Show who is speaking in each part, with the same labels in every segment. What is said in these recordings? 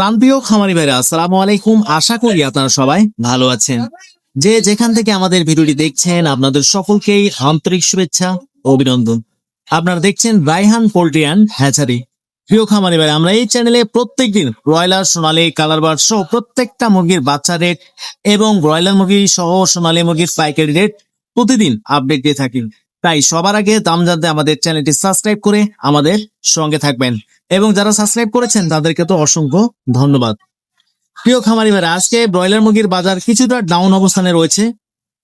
Speaker 1: প্রান্তীয় খামারি ভাইরা, আসসালামু আলাইকুম। আশা করি আপনারা সবাই ভালো আছেন। যে যেখান থেকে আমাদের ভিডিওটি দেখছেন, আপনাদের সকলকেই আন্তরিক শুভেচ্ছা, অভিনন্দন। আপনারা দেখছেন রাইহান পোল্ট্রি অ্যান্ড হ্যাচারি। প্রিয় খামারি ভাই আমরা এই চ্যানেলে প্রত্যেকদিন ব্রয়লার, সোনালী, কালার বার্ড সহ প্রত্যেকটা মুরগির বাচ্চা রেট এবং ব্রয়লার মুরগি সহ সোনালী মুরগির পাইকারি রেট প্রতিদিন আপডেট দিয়ে থাকি। তাই সবার আগে দাম জানতে আমাদের চ্যানেলটি সাবস্ক্রাইব করে আমাদের সঙ্গে থাকবেন। এবং যারা সাবস্ক্রাইব করেছেন, তাদেরকে তো অসংখ্য ধন্যবাদ। প্রিয় খামারি ভাইরা আজকে ব্রয়লার মুরগির বাজার কিছুটা ডাউন অবস্থানে রয়েছে।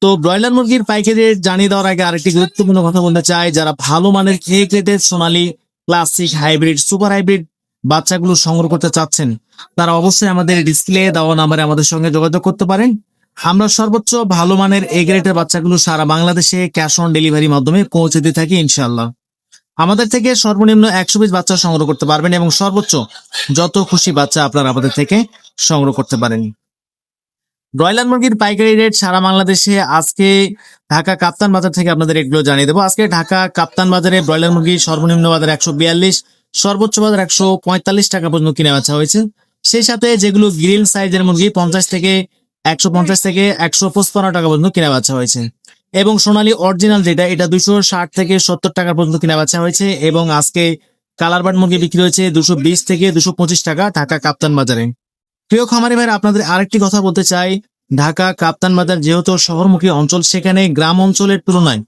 Speaker 1: তো ব্রয়লার মুরগির পাইকারি জানিয়ে দেওয়ার আগে আরেকটি গুরুত্বপূর্ণ কথা বলতে চাই। যারা ভালো মানের এ গ্রেডের Sonali classic hybrid super hybrid বাচ্চাগুলো সংগ্রহ করতে চাচ্ছেন, তারা অবশ্যই আমাদের ডিসপ্লে দেওয়া নাম্বারে আমাদের সঙ্গে যোগাযোগ করতে পারেন। আমরা সর্বোচ্চ ভালো মানের এ গ্রেডের বাচ্চাগুলো সারা বাংলাদেশে ক্যাশ অন ডেলিভারির মাধ্যমে পৌঁছে দিয়ে থাকি ইনশাল্লাহ আমাদের থেকে সর্বনিম্ন একশো পিস বাচ্চা সংগ্রহ করতে পারবেন এবং সর্বোচ্চ যত খুশি বাচ্চা আপনারা আমাদের থেকে সংগ্রহ করতে পারেন। ব্রয়লার মুরগির পাইকারি রেট সারা বাংলাদেশে আজকে ঢাকা কাপ্তান বাজার থেকে আপনাদের এগুলো জানিয়ে দেবো। আজকে ঢাকা কাপ্তান বাজারে ব্রয়লার মুরগি সর্বনিম্ন বাজার একশো বিয়াল্লিশ, সর্বোচ্চ বাজার একশো পঁয়তাল্লিশ টাকা পর্যন্ত কিনে বেচা হয়েছে। সেই সাথে যেগুলো গ্রিল সাইজের মুরগি, পঞ্চাশ থেকে একশো পঞ্চাশ থেকে একশো পঁচপান্ন টাকা পর্যন্ত কিনে বেচা হয়েছে। এবং সোনালী অরিজিনাল যেটা, এটা দুশো ষাট থেকে সত্তর টাকা পর্যন্ত কিনা বেচা হয়েছে এবং আজকে কালার বার্ড মুরগি বিক্রি হয়েছে দুশো বিশ থেকে দুশো পঁচিশ টাকা ঢাকা কাপ্তান বাজারে। প্রিয় খামারি ভাইরা, আপনাদের আরেকটি কথা বলতে চাই। ঢাকা কাপ্তান বাজার যেহেতু শহরমুখী অঞ্চল, সেখানে গ্রাম অঞ্চলের তুলনায়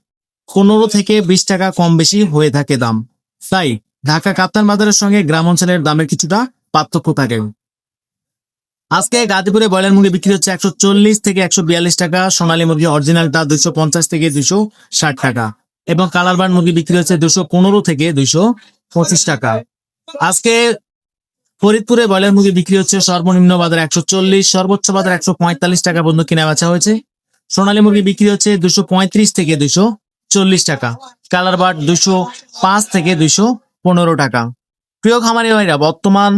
Speaker 1: পনেরো থেকে বিশ টাকা কম বেশি হয়ে থাকে দাম। তাই ঢাকা কাপ্তান বাজারের সঙ্গে গ্রাম অঞ্চলের দামের কিছুটা পার্থক্য থাকে। আজকে গাজীপুরে ব্রয়লার মুরগি বিক্রি হচ্ছে একশো চল্লিশ থেকে একশো বিয়াল্লিশ টাকা, সোনালী মুরগি অরিজিনালটা দুশো পঞ্চাশ থেকে দুশো ষাট টাকা এবং কালার বার্ড মুরগি বিক্রি হচ্ছে দুশো পনেরো থেকে দুশো পঁচিশ টাকা। আজকে ফরিদপুরে ব্রয়লার মুরগি বিক্রি হচ্ছে সর্বনিম্ন বাজার একশো চল্লিশ, সর্বোচ্চ বাজার একশো পঁয়তাল্লিশ টাকা পর্যন্ত কিনা বেচা হয়েছে। সোনালী মুরগি বিক্রি হচ্ছে দুশো পঁয়ত্রিশ থেকে দুশো চল্লিশ টাকা কালার বার্ড দুশো পাঁচ থেকে দুশো পনেরো টাকা। প্রিয় খামারি ভাইরা, বর্তমান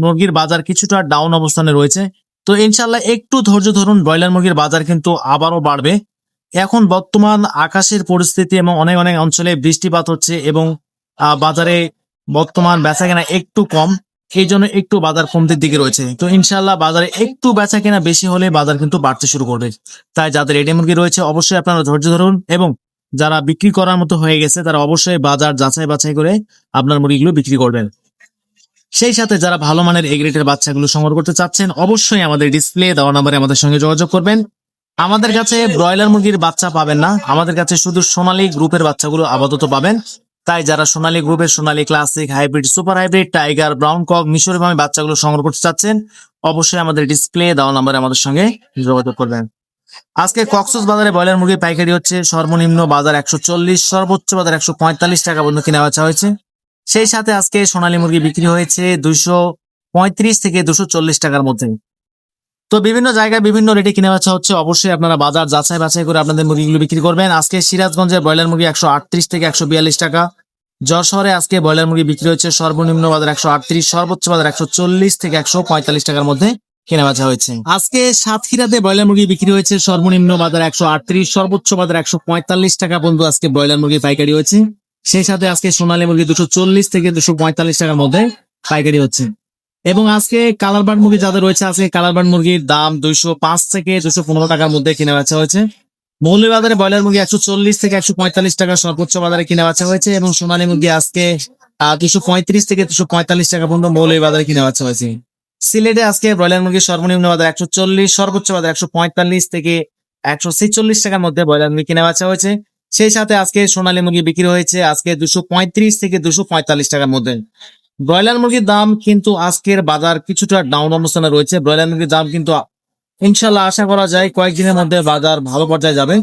Speaker 1: মুরগির বাজার কিছুটা ডাউন অবস্থানে রয়েছে। তো ইনশাল্লাহ একটু ধৈর্য ধরুন, ব্রয়লার মুরগির বাজার কিন্তু আবারও বাড়বে। এখন বর্তমান আকাশের পরিস্থিতি এবং অনেক অনেক অঞ্চলে বৃষ্টিপাত হচ্ছে এবং বাজারে বর্তমান বেচা কেনা একটু কম, এই জন্য একটু বাজার কমতির দিকে রয়েছে। তো ইনশাল্লাহ বাজারে একটু বেচা কেনা বেশি হলে বাজার কিন্তু বাড়তে শুরু করবে। তাই যাদের রেডি মুরগি রয়েছে, অবশ্যই আপনারা ধৈর্য ধরুন এবং যারা বিক্রি করার মতো হয়ে গেছে, তারা অবশ্যই বাজার যাচাই বাছাই করে আপনার মুরগিগুলো বিক্রি করবেন। সেই সাথে যারা ভালো মানের এগ্রেটের বাচ্চাগুলো সংগ্রহ করতে চাচ্ছেন, অবশ্যই আমাদের ডিসপ্লে দেওয়া নাম্বারে আমাদের সঙ্গে যোগাযোগ করবেন। আমাদের কাছে ব্রয়লার মুরগির বাচ্চা পাবেন না। আমাদের কাছে শুধু সোনালী গ্রুপের বাচ্চাগুলো আপাতত পাবেন। তাই যারা সোনালী গ্রুপের Sonali classic hybrid super hybrid tiger brown cock মিশরি ভাবে বাচ্চাগুলো সংগ্রহ করতে চাচ্ছেন, অবশ্যই আমাদের ডিসপ্লে দেওয়া নাম্বারে আমাদের সঙ্গে যোগাযোগ করবেন। আজকে কক্সস বাজারে ব্রয়লার মুরগির পাইকারি হচ্ছে সর্বনিম্ন বাজার একশো চল্লিশ, সর্বোচ্চ বাজার একশো পঁয়তাল্লিশ টাকা পর্যন্ত কিনা বেচা হয়েছে। সেই সাথে আজকে সোনালী মুরগি বিক্রি হয়েছে দুশো পঁয়ত্রিশ থেকে দুশো চল্লিশ টাকার মধ্যে। তো বিভিন্ন জায়গায় বিভিন্ন রেটে কিনে বেচা হচ্ছে। অবশ্যই আপনারা বাজার যাচাই বাছাই করে আপনাদের মুরগিগুলো বিক্রি করবেন। আজকে সিরাজগঞ্জের ব্রয়লার মুরগি একশো আটত্রিশ থেকে একশো বিয়াল্লিশ টাকা। যশোরে আজকে ব্রয়লার মুরগি বিক্রি হয়েছে সর্বনিম্ন বাজার একশো আটত্রিশ, সর্বোচ্চ বাজার একশো চল্লিশ থেকে একশো পঁয়তাল্লিশ টাকার মধ্যে কেনা বেচা হয়েছে। আজকে সাতক্ষীরাতে ব্রয়লার মুরগি বিক্রি হয়েছে সর্বনিম্ন বাজার একশো আটত্রিশ, সর্বোচ্চ বাজার একশো পঁয়তাল্লিশ টাকা পর্যন্ত আজকে ব্রয়লার মুরগি পাইকারি হয়েছে। সেই সাথে আজকে সোনালী মুরগি দুশো চল্লিশ থেকে দুশো পঁয়তাল্লিশ টাকার মধ্যে পাইকারি হচ্ছে। এবং আজকে কালার বার্ড মুরগি যাদের রয়েছে, আজকে কালার বার্ড মুরগির দাম দুইশো পাঁচ থেকে দুশো পনেরো টাকার মধ্যে কিনে বেচা হয়েছে। মৌলবাজারে ব্রয়লার মুরগি একশো চল্লিশ থেকে একশো পঁয়তাল্লিশ টাকা সর্বোচ্চ বাজারে কিনে বেচা হয়েছে এবং সোনালী মুরগি আজকে দুশো পঁয়ত্রিশ থেকে দুশো পঁয়তাল্লিশ টাকা পর্যন্ত মৌলবাজারে কিনে বেচা হয়েছে। সিলেটে আজকে ব্রয়লার মুরগির সর্বনিম্ন বাজার একশো চল্লিশ, সর্বোচ্চ বাজার একশো পঁয়তাল্লিশ থেকে একশো ছেচল্লিশ টাকার মধ্যে ব্রয়লার মুরগি কিনে বেচা হয়েছে। সেই সাথে আজকে সোনালী মুরগি বিক্রি হয়েছে আজকে দুশো পঁয়ত্রিশ থেকে দুশো পঁয়তাল্লিশ টাকার মধ্যে। ব্রয়লার মুরগির দাম কিন্তু আজকের বাজার কিছুটা ডাউন অবস্থানে রয়েছে। ব্রয়লার মুরগির দাম কিন্তু ইনশাল্লাহ আশা করা যায় কয়েকদিনের মধ্যে বাজার ভালো পর্যায়ে যাবে।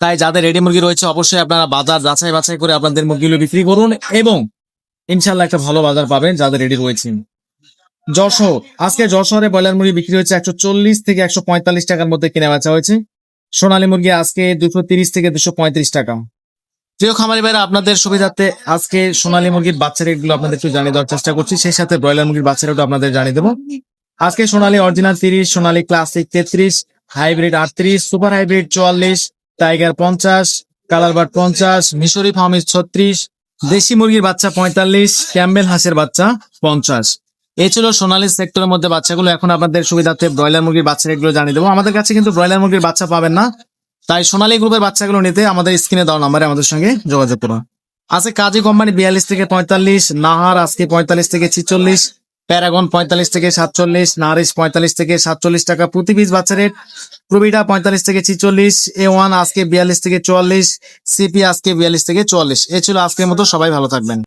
Speaker 1: তাই যাদের রেডি মুরগি রয়েছে অবশ্যই আপনারা বাজার যাচাই বাছাই করে আপনাদের মুরগিগুলো বিক্রি করুন এবং ইনশাল্লাহ একটা ভালো বাজার পাবেন যাদের রেডি রয়েছে। যশোর, আজকে যশোরে ব্রয়লার মুরগি বিক্রি হয়েছে একশো চল্লিশ থেকে একশো পঁয়তাল্লিশ টাকার মধ্যে কিনে বেচা হয়েছে। সোনালী মুরগি আজকে দুশো তিরিশ থেকে দুশো পঁয়ত্রিশ টাকা। প্রিয় খামারি ভাইরা, আপনাদের সুবিধার্থে আজকে সোনালী মুরগির বাচ্চা রেটগুলো আপনাদের একটু জানিয়ে দেওয়ার চেষ্টা করছি। সেই সাথে ব্রয়লার মুরগির বাচ্চা রেটও আপনাদের জানিয়ে দেবো। আজকে সোনালী অরিজিনাল তিরিশ, সোনালী ক্লাসিক তেত্রিশ, হাইব্রিড আটত্রিশ, সুপার হাইব্রিড চুয়াল্লিশ, টাইগার পঞ্চাশ, কালার বার্ড পঞ্চাশ, মিশরি ফার্মিস ছত্রিশ, দেশি মুরগির বাচ্চা পঁয়তাল্লিশ, ক্যাম্বেল হাঁসের বাচ্চা পঞ্চাশ। এই ছিল সোনালী সেক্টরের মধ্যে বাচ্চাগুলো। এখন আপনাদের সুবিধার্থে ব্রয়লার মুরগির বাচ্চা রেটগুলো জানিয়ে দেবো। আমাদের কাছে কিন্তু ব্রয়লার মুরগির বাচ্চা পাবেন না। তাই সোনালী গ্রুপের বাচ্চাগুলো নিতে আমাদের স্ক্রিনে দেওয়া নাম্বারে আমাদের সঙ্গে যোগাযোগ করুন। আছে কাজী কোম্পানি বিয়াল্লিশ থেকে পঁয়তাল্লিশ, নাহার আজকে পঁয়তাল্লিশ থেকে ছিচল্লিশ, প্যারাগন পঁয়তাল্লিশ থেকে সাতচল্লিশ, নারিশ পঁয়তাল্লিশ থেকে সাতচল্লিশ টাকা প্রতি পিস বাচ্চা রেট প্রবিটা পঁয়তাল্লিশ থেকে ছিচল্লিশ, এ ওয়ান আজকে বিয়াল্লিশ থেকে চুয়াল্লিশ, সিপি আজকে বিয়াল্লিশ থেকে চুয়াল্লিশ। এ ছিল আজকের মতো, সবাই ভালো থাকবেন।